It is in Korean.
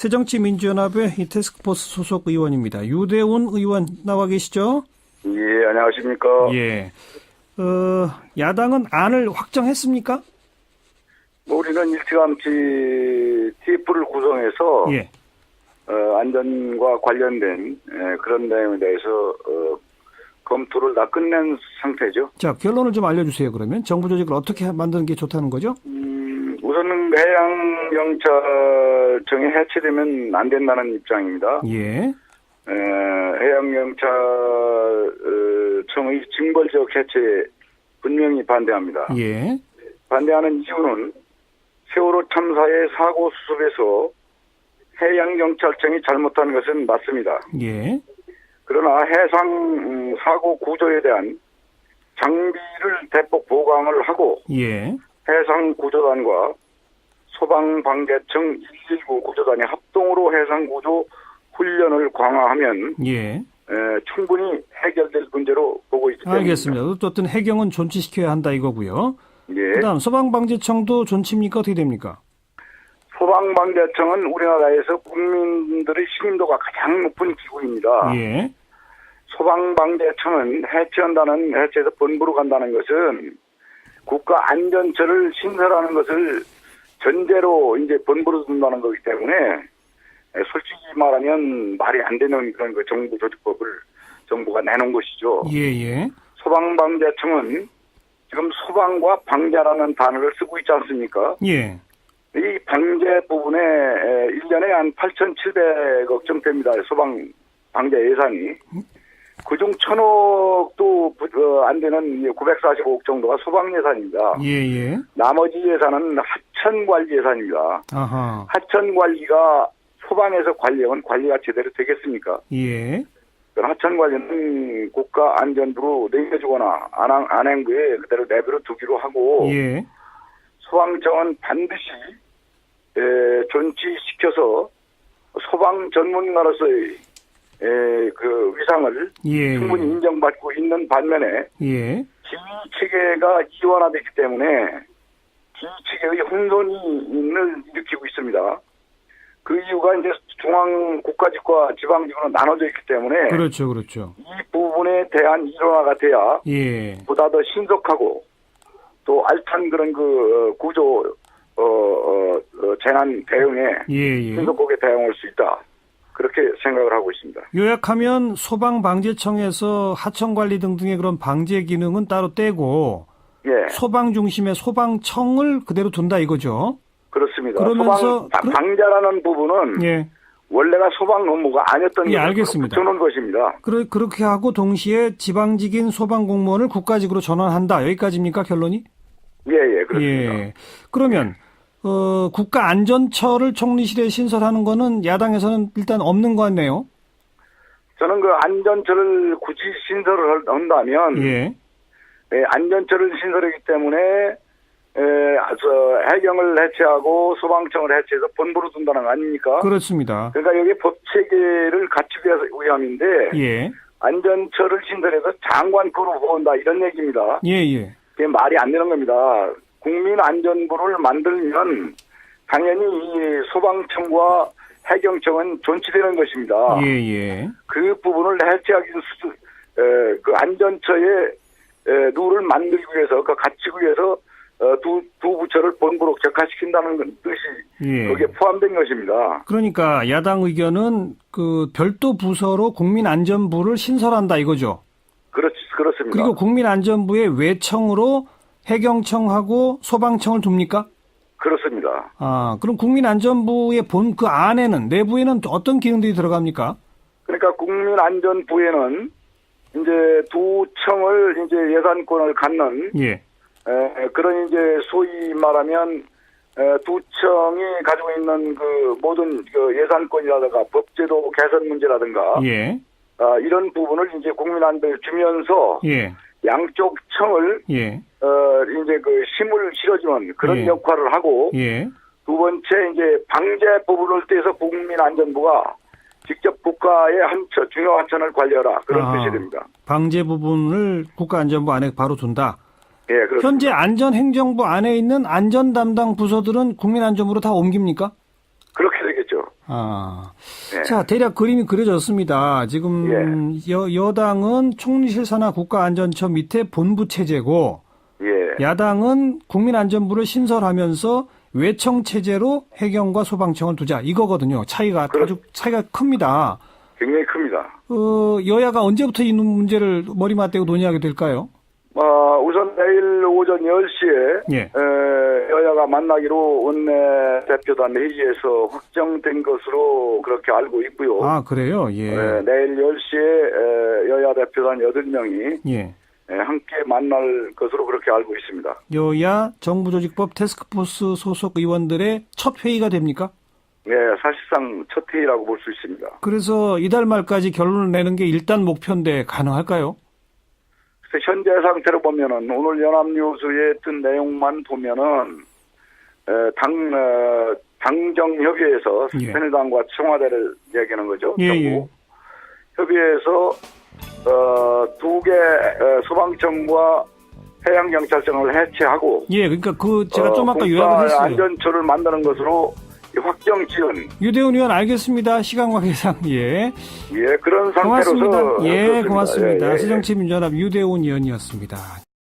새정치민주연합의 이 태스크포스 소속 의원입니다. 유대훈 의원 나와 계시죠? 예, 안녕하십니까. 예. 어, 야당은 안을 확정했습니까? 뭐 우리는 일찌감치 TF를 구성해서 예. 어, 안전과 관련된 에, 그런 내용에 대해서 어, 검토를 다 끝낸 상태죠. 자, 결론을 좀 알려주세요, 그러면. 정부 조직을 어떻게 만드는 게 좋다는 거죠? 해양경찰청이 해체되면 안 된다는 입장입니다. 예. 에, 해양경찰청의 징벌적 해체에 분명히 반대합니다. 예. 반대하는 이유는 세월호 참사의 사고 수습에서 해양경찰청이 잘못한 것은 맞습니다. 예. 그러나 해상 음, 사고 구조에 대한 장비를 대폭 보강을 하고 예. 해상 구조단과 소방방재청 119 구조단이 합동으로 해상 구조 훈련을 강화하면 예. 에, 충분히 해결될 문제로 보고 때문에 알겠습니다. 어떤 해경은 존치시켜야 한다 이거고요. 예. 그 다음 소방방재청도 존치입니까? 어떻게 됩니까? 소방방재청은 우리나라에서 국민들의 신임도가 가장 높은 기구입니다. 예. 소방방재청은 해체한다는 해체해서 본부로 간다는 것은 국가 안전처를 신설하는 것을 전제로 이제 본부로 둔다는 거기 때문에 솔직히 말하면 말이 안 되는 그런 그 정부 조직법을 정부가 내놓은 것이죠. 예, 예. 소방방재청은 지금 소방과 방재라는 단어를 쓰고 있지 않습니까? 예. 이 방재 부분에 에, 1년에 한 8,700억 정도 됩니다. 소방 방재 예산이. 그중 1,000억도 부- 어, 안 되는 945억 정도가 소방 예산입니다. 예, 예. 나머지 예산은 하천 관리 예산입니다. 아하. 하천 관리가 소방에서 관리하면 관리가 제대로 되겠습니까? 예. 그 하천 관리는 국가 안전부로 넘겨주거나 안항, 안행부에 그대로 내버려 두기로 하고 예. 소방청은 반드시 에, 존치시켜서 소방 전문가로서의 에, 그 위상을 예. 충분히 인정받고 있는 반면에 예. 지휘 체계가 이원화됐기 때문에 지휘 체계의 혼돈을 일으키고 있습니다. 그 이유가 이제 중앙 국가직과 지방직으로 나눠져 있기 때문에 그렇죠, 그렇죠. 이 부분에 대한 일원화가 돼야 예. 보다 더 신속하고 또 알찬 그런 그 어, 구조 어, 어, 어, 재난 대응에 예, 예. 신속하게 대응할 수 있다. 그렇게 생각을 하고 있습니다. 요약하면 소방방재청에서 하천관리 등등의 그런 방제 기능은 따로 떼고 예, 소방 중심의 소방청을 그대로 둔다 이거죠. 그렇습니다. 그러면서 소방 방자라는 부분은 예. 원래가 소방 업무가 아니었던 예, 알겠습니다. 붙여놓은 것입니다. 그러, 그렇게 하고 동시에 지방직인 소방 공무원을 국가직으로 전환한다. 여기까지입니까 결론이? 예, 예, 그렇습니다. 예. 그러면 어, 국가 안전처를 총리실에 신설하는 거는 야당에서는 일단 없는 거 같네요. 저는 그 안전처를 굳이 신설을 한다면 예. 예, 안전처를 신설하기 때문에 에, 저 해경을 해체하고 소방청을 해체해서 본부로 둔다는 거 아닙니까? 그렇습니다. 그러니까 여기 법 체계를 갖추기 위해서 위함인데 예. 안전처를 신설해서 장관급으로 보온다 이런 얘기입니다. 예, 예. 그게 말이 안 되는 겁니다. 국민안전부를 만들면 당연히 이 소방청과 해경청은 존치되는 것입니다. 예, 예. 그 부분을 해체하기 수그 안전처의 에, 룰을 만들기 위해서 그 갖추기 위해서 어, 두, 두 부처를 본부로 격화시킨다는 건 뜻이 예. 거기에 포함된 것입니다. 그러니까 야당 의견은 그 별도 부서로 국민안전부를 신설한다 이거죠. 그렇, 그렇습니다. 그리고 국민안전부의 외청으로 해경청하고 소방청을 둡니까? 그렇습니다. 아, 그럼 국민안전부의 본 그 안에는 내부에는 어떤 기능들이 들어갑니까? 그러니까 국민안전부에는 이제 두 청을 이제 예산권을 갖는 예. 에, 그런 이제 소위 말하면 에, 두 청이 가지고 있는 그 모든 그 예산권이라든가 법제도 개선 문제라든가 예. 아, 이런 부분을 이제 국민안전부에 주면서 예. 양쪽 청을 예. 어 이제 그 힘을 실어주는 그런 예. 역할을 하고 예. 두 번째 이제 방제 부분을 떼서 국민안전부가 직접 국가의 한처 중요 한 천을 관리하라 그런 아. 뜻이 됩니다. 방제 부분을 국가안전부 안에 바로 둔다. 예, 그렇습니다. 현재 안전행정부 안에 있는 안전 담당 부서들은 국민안전부로 다 옮깁니까? 그렇게 되겠죠. 아. 예. 자, 대략 그림이 그려졌습니다. 지금 여, 여당은 총리실 산하 국가안전처 밑에 본부 체제고 예. 야당은 국민안전부를 신설하면서 외청 체제로 해경과 소방청을 두자 이거거든요. 차이가 그렇- 아주 차이가 큽니다. 굉장히 큽니다. 어, 여야가 언제부터 이 문제를 머리 맞대고 논의하게 될까요? 어, 우선 내일 오전 10시에 예. 여야가 만나기로 원내 대표단 회의에서 확정된 것으로 그렇게 알고 있고요. 아, 그래요? 예. 에, 내일 10시에 여야 대표단 8명이 예. 함께 만날 것으로 그렇게 알고 있습니다. 여야 정부조직법 테스크포스 소속 의원들의 첫 회의가 됩니까? 네, 사실상 첫 회의라고 볼 수 있습니다. 그래서 이달 말까지 결론을 내는 게 일단 목표인데 가능할까요? 현재 상태로 보면은 오늘 연합뉴스에 뜬 내용만 보면은 에, 당 어, 당정 협의회에서 예. 새누리당과 청와대를 얘기하는 거죠. 예, 정부 예. 협의회에서 어, 두개 소방청과 해양경찰청을 해체하고 예, 그러니까 그 제가 좀 어, 아까 요약을 했어요. 안전처를 만드는 것으로 이 확정 지은 유대훈 의원 알겠습니다. 시간 관계상 예. 예 그런 상태로서 고맙습니다. 예, 그렇습니다. 고맙습니다. 예, 예, 예. 새정치민주연합 유대훈 의원이었습니다.